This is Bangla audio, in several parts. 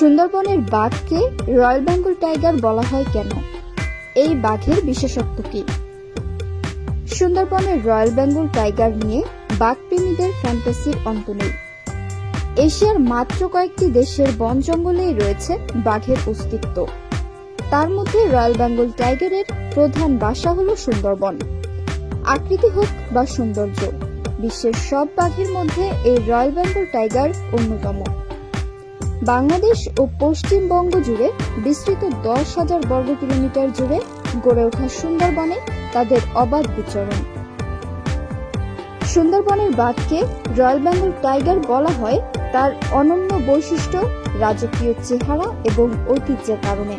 সুন্দরবনের বাঘকে রয়্যাল বেঙ্গল টাইগার বলা হয় কেন? এই বাঘের বিশেষত্ব কি? সুন্দরবনের রয়্যাল বেঙ্গল টাইগার নিয়ে বাঘপ্রেমীদের ফ্যান্টাসির অন্ত নেই। এশিয়ার মাত্র কয়েকটি দেশের বন জঙ্গলেই রয়েছে বাঘের অস্তিত্ব। তার মধ্যে রয়্যাল বেঙ্গল টাইগারের প্রধান বাসা হল সুন্দরবন। আকৃতি হোক বা সৌন্দর্য, বিশ্বের সব বাঘের মধ্যে এই রয়্যাল বেঙ্গল টাইগার অন্যতম। বাংলাদেশ ও পশ্চিমবঙ্গ জুড়ে বিস্তৃত দশ হাজার বর্গ কিলোমিটার জুড়ে গড়ে ওঠা সুন্দরবনে তাদের অবাধ বিচরণ। সুন্দরবনের বাঘকে রয়্যাল বেঙ্গল টাইগার বলা হয় তার অনন্য বৈশিষ্ট্য, রাজকীয় চেহারা এবং ঐতিহ্যের কারণে।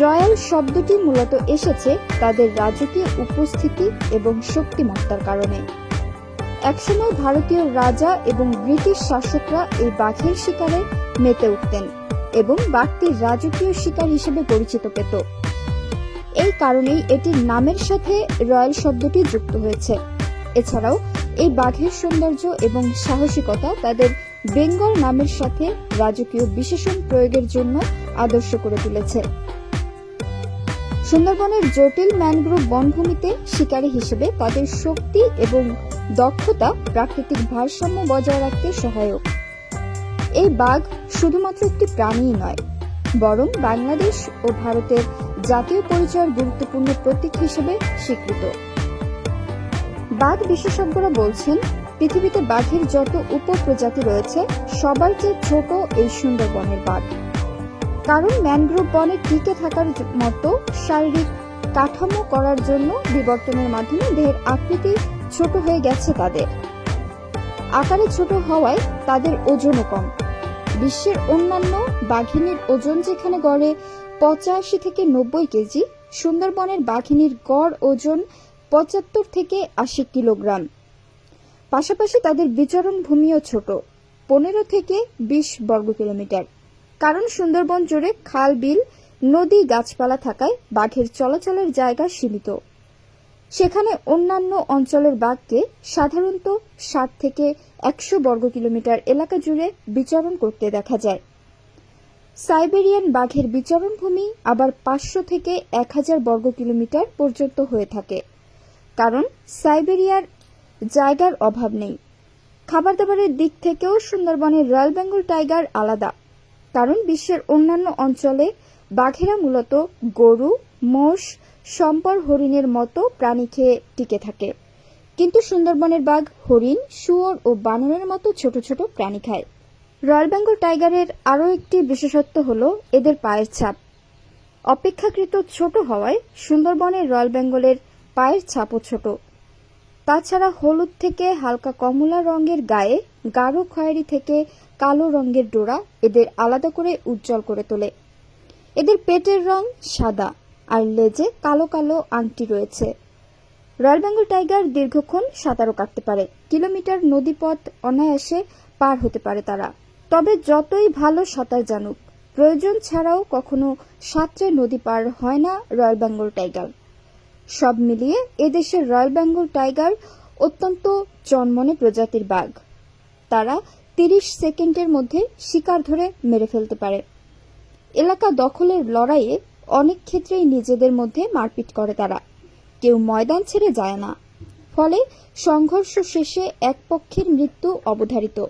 রয়্যাল শব্দটি মূলত এসেছে তাদের রাজকীয় উপস্থিতি এবং শক্তিমত্তার কারণে। একসময় ভারতীয় রাজা এবং ব্রিটিশ শাসকরা এই বাঘের শিকারে মেতে উঠতেন এবং বাঘটি রাজকীয় শিকার হিসেবে পরিচিত পেত। এই কারণেই এটির নামের সাথে রয়্যাল শব্দটি যুক্ত হয়েছে। এছাড়াও এই বাঘের সৌন্দর্য এবং সাহসিকতা তাদের বেঙ্গল নামের সাথে রাজকীয় বিশেষণ প্রয়োগের জন্য আদর্শ করে তুলেছে। সুন্দরবনের জটিল ম্যানগ্রোভ বনভূমিতে শিকারী হিসেবে তাদের শক্তি এবং দক্ষতা, প্রাকৃতিক ভারসাম্য বজায় রাখতে সহায়ক। এই বাঘ শুধুমাত্র একটি প্রাণীই নয়, বরং বাংলাদেশ ও ভারতের জাতীয় পরিচয়ের গুরুত্বপূর্ণ প্রতীক হিসেবে স্বীকৃত। বাঘ বিশেষজ্ঞরা বলছেন, পৃথিবীতে বাঘের যত উপপ্রজাতি রয়েছে, সবার চেয়ে ছোট এই সুন্দরবনের বাঘ। কারণ ম্যানগ্রোভ বনে টিকে থাকার মতো শারীরিক কাঠামো করার জন্য বিবর্তনের মাধ্যমে দেহের আকৃতি ছোট হয়ে গেছে তাদের। আকারে ছোট হওয়ায় তাদের ওজনও কম। বিশ্বের অন্যান্য বাঘিনীর ওজন যেখানে গড়ে পঁচাশি থেকে নব্বই কেজি, সুন্দরবনের বাঘিনীর গড় ওজন পঁচাত্তর থেকে আশি কিলোগ্রাম। পাশাপাশি তাদের বিচরণ ভূমিও ছোট, পনেরো থেকে বিশ বর্গ কিলোমিটার। কারণ সুন্দরবন জুড়ে খাল, বিল, নদী, গাছপালা থাকায় বাঘের চলাচলের জায়গা সীমিত। সেখানে অন্যান্য অঞ্চলের বাঘকে সাধারণত ষাট থেকে একশো বর্গ কিলোমিটার এলাকা জুড়ে বিচরণ করতে দেখা যায়। সাইবেরিয়ান বাঘের বিচরণ ভূমি আবার পাঁচশো থেকে এক হাজার বর্গ কিলোমিটার পর্যন্ত হয়ে থাকে। কারণ সাইবেরিয়ার জায়গার অভাব নেই। খাবার দাবারের দিক থেকেও সুন্দরবনের রয়্যাল বেঙ্গল টাইগার আলাদা। কারণ বিশ্বের অন্যান্য অঞ্চলে বাঘেরা মূলত গরু, মোষ সম্পর হরিণের মতো প্রাণী খেয়ে টিকে থাকে। কিন্তু সুন্দরবনের বাঘ, হরিণ, শুয়োর ও বানরের মতো ছোট ছোট প্রাণী খায়। রয়্যাল বেঙ্গল টাইগারের আরও একটি বিশেষত্ব হল এদের পায়ের ছাপ। অপেক্ষাকৃত ছোট হওয়ায় সুন্দরবনের রয়্যাল বেঙ্গলের পায়ের ছাপও ছোট। তাছাড়া হলুদ থেকে হালকা কমলা রঙের গায়ে গাঢ় খয়েরি থেকে কালো রঙের ডোরা এদের আলাদা করে উজ্জ্বল করে তোলে। এদের পেটের রং সাদা। আর লেজে কালো কালো আংটি রয়েছে। রয়্যাল বেঙ্গল টাইগার দীর্ঘক্ষণ সাঁতারও কাটতে পারে। কিলোমিটার নদীপথ অনায়াসে পার হতে পারে তারা। তবে যতই ভালো সাঁতার জানুক, প্রয়োজন ছাড়াও কখনো সাঁতরে নদী পার হয় না রয়্যাল বেঙ্গল টাইগার। সব মিলিয়ে এদেশের রয়্যাল বেঙ্গল টাইগার অত্যন্ত জন্মনে প্রজাতির বাঘ। তারা তিরিশ সেকেন্ডের মধ্যে শিকার ধরে মেরে ফেলতে পারে। এলাকা দখলের লড়াইয়ে অনেক ক্ষেত্রেই নিজেদের মধ্যে মারপিট করে তারা। কেউ ময়দান ছেড়ে যায় না। ফলে সংঘর্ষ শেষে এক পক্ষের মৃত্যু অবধারিত।